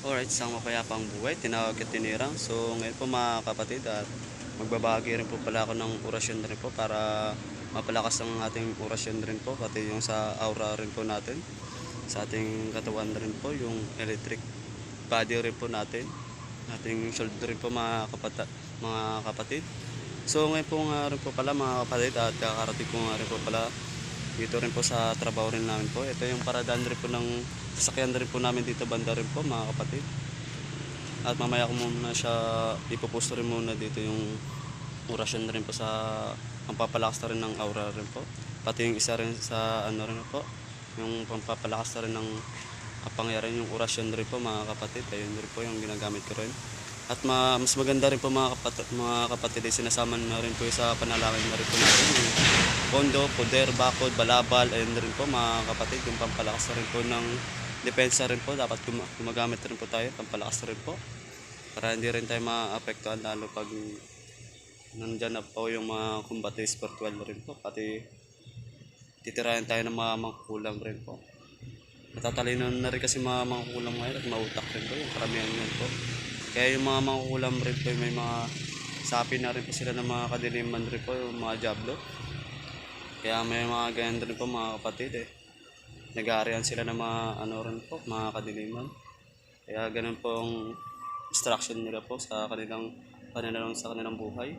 Alright, isang mapayapang buhay, tinawag at tinirang. So ngayon po mga kapatid at magbabahagi rin po pala ako ng orasyon rin po para mapalakas ang ating orasyon rin po pati yung sa aura rin po natin sa ating katawan rin po yung electric body rin po natin ating shoulder rin po mga, kapata, mga kapatid. So ngayon po nga rin po pala mga kapatid at kakarating ko nga rin po pala dito rin po sa trabaho rin namin po. Ito yung paradaan rin po ng sasakyan rin po namin dito banda rin po mga kapatid. At mamaya ko muna siya ipoposto rin muna dito yung orasyon rin po sa ang papalakas na rin ng aura rin po. Pati yung isa rin sa ano rin po yung pampapalakas na rin ng kapangyarihan yung orasyon rin po mga kapatid. Ayun rin po yung ginagamit ko rin. At ma, mas maganda rin po mga kapatid, mga kapatid ay sinasama na rin po sa panalangin na rin po natin yung pondo, poder, bakod, balabal. Ayun rin po mga kapatid yung pampalakas na rin po ng depensa rin po dapat gum- gumagamit rin po tayo pampalakas rin po. Para hindi rin tayo maapektuhan lalo pag nandyan na po yung mga kumbate spiritual rin po. Pati titirayan tayo ng mga mangkukulam rin po. Natatalino na rin kasi mga mangkukulam ngayon at mautak rin po yung karamihan yun po. Kaya yung mga mangkukulam rin po may mga sapi na rin po sila ng mga kadiliman rin po yung mga jablo. Kaya may mga ganyan rin po mga kapatid eh nag-aarihan sila ng mga ano rin po mga kadiliman kaya ganun po ang instruction nila po sa kanilang kanilang sa kanilang buhay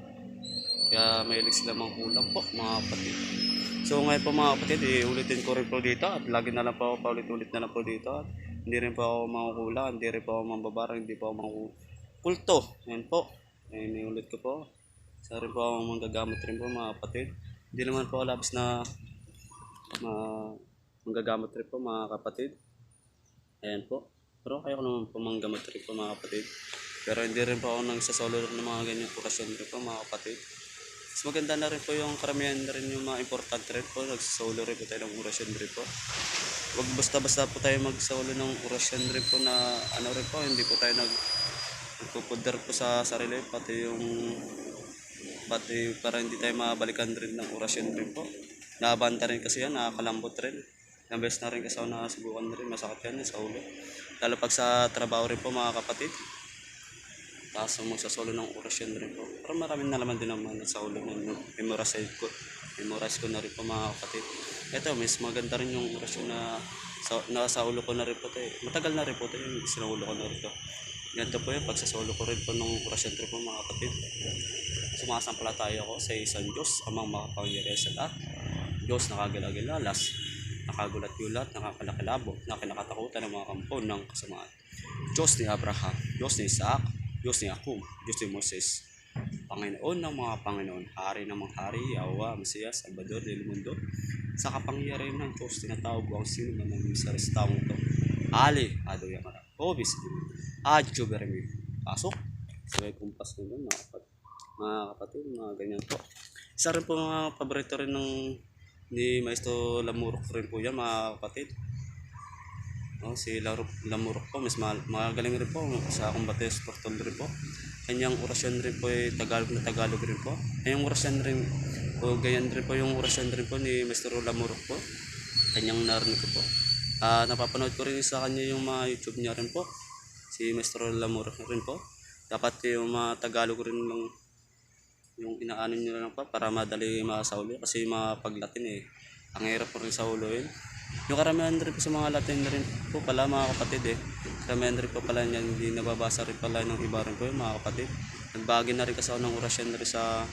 kaya mahilig sila mangkulam po mga kapatid So ngayon po mga kapatid, iulitin ko rin po dito at lagi na lang po ako paulit-ulit na lang po dito. At hindi rin po ako mangukula, hindi rin po ako mambabarang, hindi po ako mangkukulto. Yan po. Ayun, iulit ko po. Sa rin po ako manggagamit rin po mga kapatid. Hindi naman po ako labis na ma manggagamit rin po mga kapatid. Ayan po. Pero kaya ko naman po manggamot rin po mga kapatid. Pero hindi rin po ako nang sasolo ng mga ganyan kurasyon rin po mga kapatid. Mas maganda na rin po yung karamihan na rin yung mga importante rin po. Nagsasolo rin po tayo ng orasyon rin po. Huwag basta-basta po tayo magsolo ng orasyon rin po na ano rin po. Hindi po tayo nag nagpupudar po sa sarili. Pati yung pati para hindi tayo mabalikan rin ng orasyon rin po. Nakabanta rin kasi yan, nakakalambot rin. Ilang beses na rin kasi ako nakasubukan na rin, masakit yan sa ulo. Lalo pag sa trabaho rin po mga kapatid. Tapos magsasolo ng orasyon rin po. Pero maraming nalaman din naman sa ulo ng memorize ko. Memorize ko na rin po mga kapatid. Ito, mas maganda rin yung orasyon na sa, na sa ulo ko na rin po. Tayo. Matagal na rin po ito yung sinaulo ko na rin po. Ganito po yung pagsasolo ko rin po ng orasyon rin po mga kapatid. Sumasampalataya ko sa isang Diyos, amang makapangyarihan sa lahat. Diyos nakagalagilalas, nakagulat-gulat, nakakalakilabo, na kinakatakutan ng mga kampon ng kasamaan. Diyos ni Abraham, Diyos ni Isaac, Diyos ni Akum, Diyos ni Moses, Panginoon ng mga Panginoon, Hari ng mga Hari, Yawa, Mesiyas, Salvador del Mundo, sa kapangyarihan ng Diyos, tinatawag ko ang sino man ng sa restaurant to. Ali, Ado Yamara, Obis, Adjo Beremi, pasok. So, may kumpas mga kapatid, mga ganyan po. Isa rin po mga paborito rin ng ni Maestro Lamurok rin po yan, mga kapatid. Oh, si Lamurok po, mas ma- magaling rin po sa kumbate sportol rin po. Kanyang orasyon rin po ay Tagalog na Tagalog rin po. Kanyang orasyon rin po, ganyan rin po yung orasyon rin po ni Mr. Lamurok po. Kanyang narinig ko po. Ah, napapanood ko rin sa kanya yung mga YouTube niya rin po. Si Mr. Lamurok rin po. Dapat yung mga Tagalog rin lang yung inaano nyo lang pa para madali masaulo kasi mga paglatin eh ang hirap po rin sa ulo yun. Yung karamihan rin po sa mga Latin rin po pala mga kapatid eh. Karamihan rin po pala niyan hindi nababasa rin pala ng iba rin po yung mga kapatid. Nagbagi na rin kasi ako ng orasyon rin sa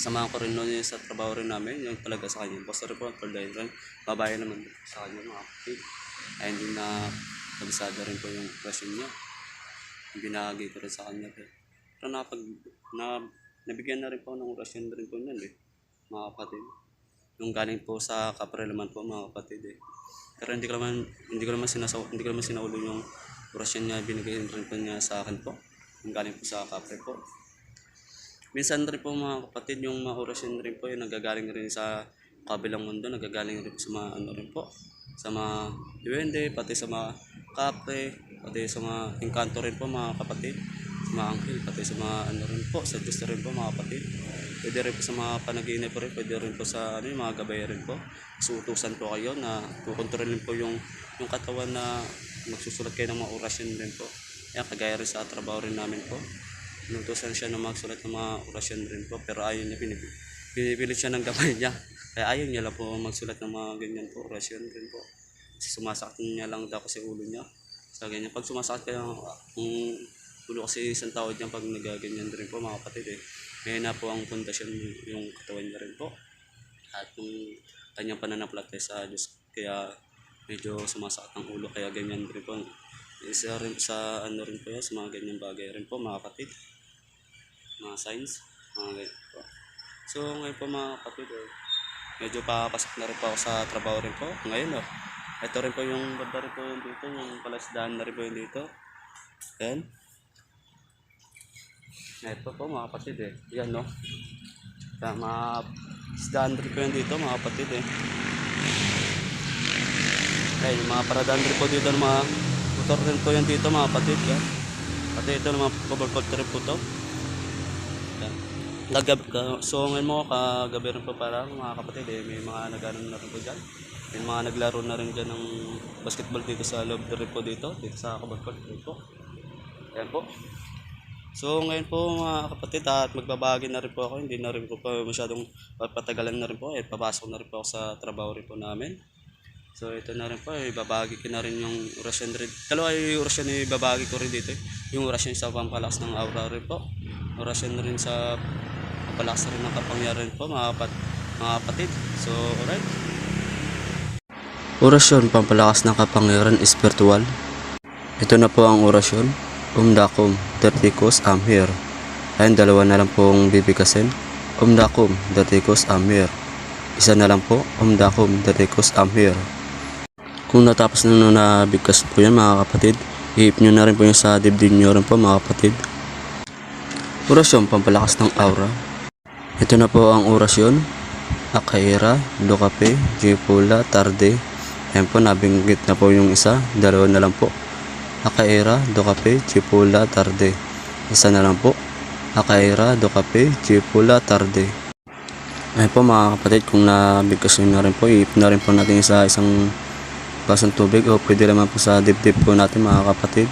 samahan ko rin noon sa trabaho rin namin yung talaga sa kanya. Boss rin po tol dahil rin babae naman sa kanya mga kapatid. Ay hindi na kabisada rin po yung orasyon niya. Yung binahagi ko rin sa kanya. Pero napag na nabigyan na rin po ng orasyon rin po niyan eh. Mga kapatid. Yung galing po sa kapre naman po mga kapatid eh. Pero hindi ko naman hindi ko naman sinasaw hindi ko naman sinaulo yung orasyon niya binigay rin po niya sa akin po. Yung galing po sa kapre po. Minsan rin po mga kapatid yung mga orasyon rin po yung nagagaling rin sa kabilang mundo nagagaling rin po sa mga ano rin po. Sa mga duwende pati sa mga kapre pati sa mga engkanto rin po mga kapatid sa mga anghel pati sa mga ano rin po sa Diyos rin po mga kapatid pwede rin po sa mga panaginip rin pwede rin po sa ano mga gabay rin po suutusan po kayo na kukontrolin po yung yung katawan na magsusulat kayo ng mga orasyon rin po Yan, kagaya rin sa trabaho rin namin po. Inutusan siya na magsulat ng mga orasyon rin po, pero ayaw niya, pinip- pinipilit siya ng gamay niya. Kaya ayaw niya lang po magsulat ng mga ganyan po, orasyon rin po. Kasi sumasakit niya lang daw kasi ulo niya. Sa ganyan, pag sumasakit kaya ang ulo kasi isang tawad niya pag nagaganyan rin po mga kapatid eh. Ngayon na po ang pundasyon yung katawan niya rin po. At yung kanyang pananampalataya sa Diyos. Kaya medyo sumasakit ang ulo kaya ganyan rin po. Isa rin sa ano rin po yan, sa mga ganyan bagay rin po mga kapatid. Mga signs, mga ganyan po. So ngayon po mga kapatid, eh, medyo papasok na rin po ako sa trabaho rin po. Ngayon oh, ito rin po yung banda rin po yung dito, yung palasdahan na rin po yung dito. Yan. Ito po mga kapatid eh. Yan no. Kaya mga isdaan rin po yan dito mga kapatid eh. Ay, yung mga paradaan rin po dito ng mga motor rin po yan dito mga kapatid. Yan. Pati ito ng mga pabalkot rin po to. Yan. Nagab ka, so ngayon mo kagabi rin po para mga kapatid eh, may mga nagano na rin po dyan. May mga naglaro na rin dyan ng basketball dito sa loob rin po dito, dito sa kabalkot rin po. Ayan po. So ngayon po mga kapatid at magbabagi na rin po ako, hindi na rin po pa masyadong patagalan na rin po, eh, papasok na rin po ako sa trabaho rin po namin. So ito na rin po, ibabagi ko na rin yung orasyon rin. Dalawa yung orasyon na ibabagi ko rin dito. eh. Yung orasyon sa pampalakas ng aura rin po. Orasyon rin sa pampalakas rin ng kapangyarihan po mga, kapat, mga kapatid. So alright. Orasyon pampalakas ng kapangyarihan espiritual. Ito na po ang orasyon. Umdakum, Derticus, I'm here. Ayun, dalawa na lang pong bibigkasin. Umdakum, Derticus, I'm here. Isa na lang po, Umdakum, Derticus, I'm here. Kung natapos na nung nabigkas po yan mga kapatid, ihip nyo na rin po yung sa dibdib nyo rin po mga kapatid. Orasyon, pampalakas ng aura. Ito na po ang orasyon. Akaira, Lokape, Jipula, Tarde. Ayan po, nabinggit na po yung isa. Dalawa na lang po. Akaira, Dokape, Chipula, Tarde. Isa na lang po. Akaira, Dokape, Chipula, Tarde. Ayun po mga kapatid, kung nabigkas nyo na rin po, iip na rin po natin sa isang basong tubig o pwede naman po sa dibdib po natin mga kapatid.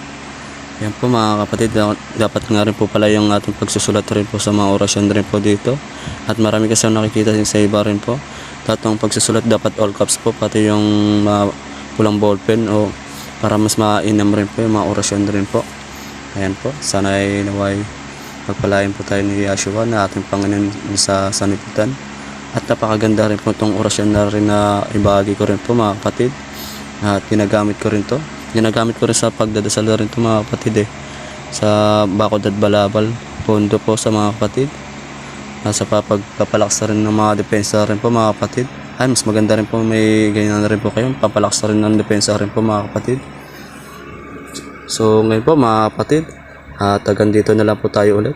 Yan po mga kapatid, da- dapat nga rin po pala yung ating pagsusulat rin po sa mga orasyon rin po dito. At marami kasi ako nakikita din sa iba rin po. Lahat ng pagsusulat dapat all caps po, pati yung mga pulang ballpen o para mas mainam rin po yung mga orasyon rin po. Ayan po, sana ay naway pagpalain po tayo ni Yahshua na ating Panginoon sa sanipitan. At napakaganda rin po itong orasyon na rin na ibahagi ko rin po mga kapatid. At ginagamit ko rin to. Ginagamit ko rin sa pagdadasal rin to mga kapatid eh. Sa bakod at balabal. Pondo po sa mga kapatid. At sa papagpapalakas na rin ng mga depensa rin po mga kapatid. Ay, mas maganda rin po may ganyan na rin po kayo. Papalakas na rin ng depensa rin po mga kapatid. So ngayon po mga kapatid. At hanggang dito na lang po tayo ulit.